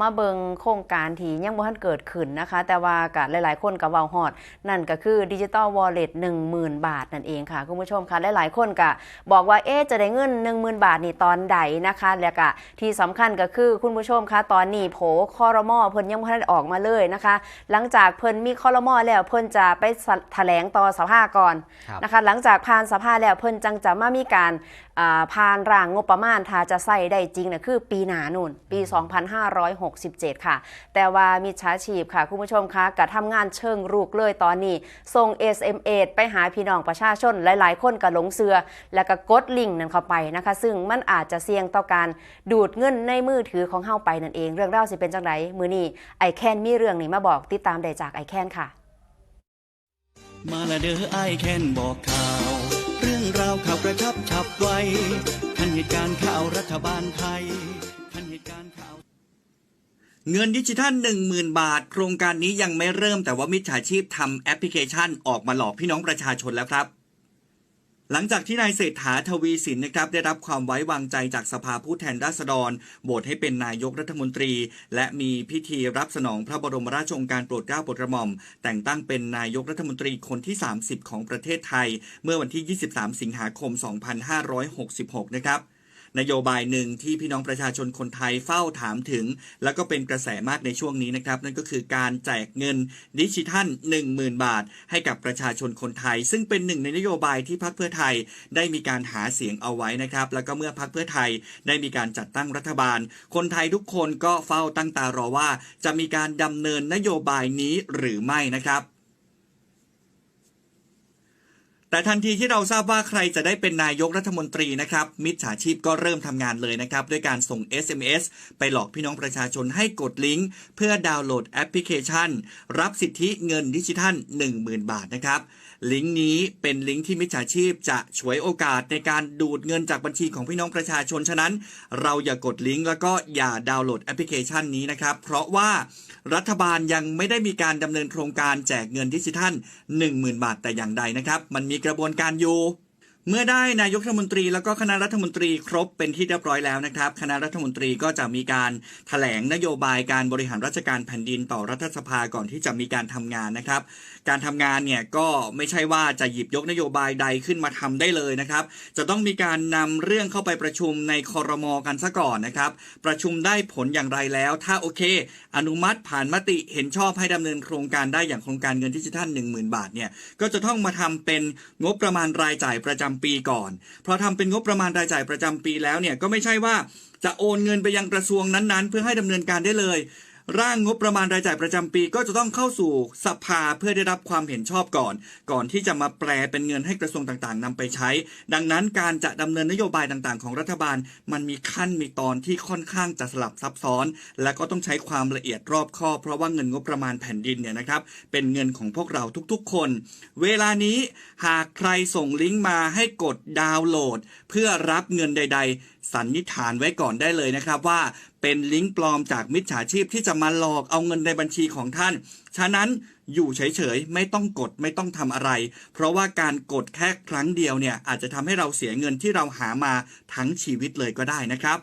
มาเบิงโครงการที่ยังบ่ทันเกิดขึ้นนะคะ แต่ว่าก็หลาย ๆ คนก็เว้าฮอด นั่นก็คือดิจิตอลวอลเล็ต10,000 บาทนั่นเองค่ะ คุณผู้ชมค่ะหลายๆ คนก็บอกว่าเอ๊ะจะได้เงิน 10,000 บาทนี่ตอนใดนะคะ แล้วก็ที่สำคัญก็คือคุณผู้ชมคะตอนนี้โผคอรมอเพิ่นยังบ่ทันออกมาเลยนะคะ หลังจากเพิ่นมีคอรมอแล้วเพิ่นจะไปแถลงต่อสภาก่อนครับนะคะ หลังจากผ่านสภาแล้วเพิ่นจังจะมามีการอ่า ผ่านร่างงบประมาณถ้าจะใส่ได้จริงนะคือปีหน้านู่นปี 2567 ค่ะ แต่ว่ามิจฉาชีพค่ะ คุณผู้ชมคะกะทำงานเชิงรุกเลยตอนนี้ ส่ง SMS ไปหาพี่น้องประชาชน หลาย ๆ คนก็หลงเสือ แล้วก็กดลิงก์นั้นเข้าไปนะคะ ซึ่งมันอาจจะเสี่ยงต่อการดูดเงินในมือถือของเฮาไปนั่นเอง เรื่องราวสิเป็นจังไดมือนี้ไอแคนมีเรื่องนี้มาบอกติดตามได้จากไอแคนค่ะ มาละเด้อไอายแค้นบอกข่าว เรื่องราวข่าวกระชับฉับไวทันเหตุการณ์ข่าวรัฐบาลไทยทันเหตุการณ์ข่าว เงินดิจิทัล10,000 บาท โครงการนี้ยังไม่เริ่มแต่ว่ามิจฉาชีพทำแอปพลิเคชันออกมาหลอกพี่น้องประชาชนแล้วครับ หลังจากที่นายเศรษฐาทวีสินนะครับได้รับความไว้วางใจจากสภาผู้แทนราษฎรโหวตให้เป็นนายกรัฐมนตรี และมีพิธีรับสนองพระบรมราชโองการโปรดเกล้าโปรดกระหม่อม แต่งตั้งเป็นนายกรัฐมนตรีคนที่ 30 ของประเทศไทย เมื่อวันที่ 23 สิงหาคม 2566 นะครับ นโยบายหนึ่งที่พี่น้องประชาชนคนไทยเฝ้าถามถึง แล้วก็เป็นกระแสมากในช่วงนี้นะครับนั่นก็คือการแจกเงินดิจิทัล 10,000 บาท ให้กับประชาชนคนไทย ซึ่งเป็นหนึ่งในนโยบายที่พรรคเพื่อไทยได้มีการหาเสียงเอาไว้นะครับ แล้วก็เมื่อพรรคเพื่อไทยได้มีการจัดตั้งรัฐบาล คนไทยทุกคนก็เฝ้าตั้งตารอว่า จะมีการดำเนินนโยบายนี้หรือไม่นะครับ แต่ทันทีที่เราทราบว่าใครจะได้เป็นนายกรัฐมนตรีนะครับ มิจฉาชีพก็เริ่มทำงานเลยนะครับ ด้วยการส่ง SMS ไปหลอกพี่น้องประชาชนให้กดลิงก์ เพื่อดาวน์โหลดแอปพลิเคชัน รับสิทธิเงินดิจิทัล 10,000 บาทนะครับลิงก์นี้เป็นลิงก์ที่มิจฉาชีพจะฉวยโอกาสในการดูดเงินจากบัญชีของพี่น้องประชาชน ฉะนั้น เราอย่ากดลิงก์แล้วก็อย่าดาวน์โหลดแอปพลิเคชันนี้นะครับ เพราะว่ารัฐบาลยังไม่ได้มีการดำเนินโครงการแจกเงินดิจิทัล 10,000 บาทแต่อย่างใดนะครับ มันมีกระบวนการอยู่ เมื่อได้นายกรัฐมนตรีแล้วก็คณะรัฐมนตรีครบเป็นที่เรียบร้อยแล้วนะครับ คณะรัฐมนตรีก็จะมีการแถลงนโยบายการบริหารราชการแผ่นดินต่อรัฐสภาก่อนที่จะมีการทำงานนะครับ การทำงานเนี่ยก็ไม่ใช่ว่าจะหยิบยกนโยบายใดขึ้นมาทำได้เลยนะครับ จะต้องมีการนำเรื่องเข้าไปประชุมในคอรมอกันซะก่อนนะครับ ประชุมได้ผลอย่างไรแล้ว ถ้าโอเค อนุมัติผ่านมติเห็นชอบให้ดำเนินโครงการได้อย่างโครงการเงินดิจิทัล10,000 บาทเนี่ยก็จะต้องมาทำเป็นงบประมาณรายจ่ายประจำปีก่อน เพราะทำเป็นงบประมาณรายจ่ายประจำปีแล้วเนี่ยก็ไม่ใช่ว่าจะโอนเงินไปยังกระทรวงนั้นๆ เพื่อให้ดำเนินการได้เลย ร่างงบประมาณรายจ่ายประจำปีก็จะต้องเข้าสู่สภาเพื่อได้รับความเห็นชอบก่อน ก่อนที่จะมาแปลเป็นเงินให้กระทรวงต่างๆนำไปใช้ ดังนั้นการจะดำเนินนโยบายต่างๆ ของรัฐบาล มันมีขั้นมีตอนที่ค่อนข้างจะสลับซับซ้อน และก็ต้องใช้ความละเอียดรอบคอบเพราะว่าเงินงบประมาณแผ่นดินเนี่ยนะครับเป็นเงินของพวกเราทุกๆ คน เวลานี้หากใครส่งลิงก์มาให้กดดาวน์โหลด เพื่อรับเงินใด ๆสันนิษฐานไว้ก่อนได้เลยนะครับว่า เป็นลิงก์ปลอมจากมิจฉาชีพที่จะมาหลอกเอาเงินในบัญชีของท่าน ฉะนั้นอยู่เฉยๆ ไม่ต้องกดไม่ต้องทำอะไร เพราะว่าการกดแค่ครั้งเดียวเนี่ยอาจจะทำให้เราเสียเงินที่เราหามาทั้งชีวิตเลยก็ได้นะครับ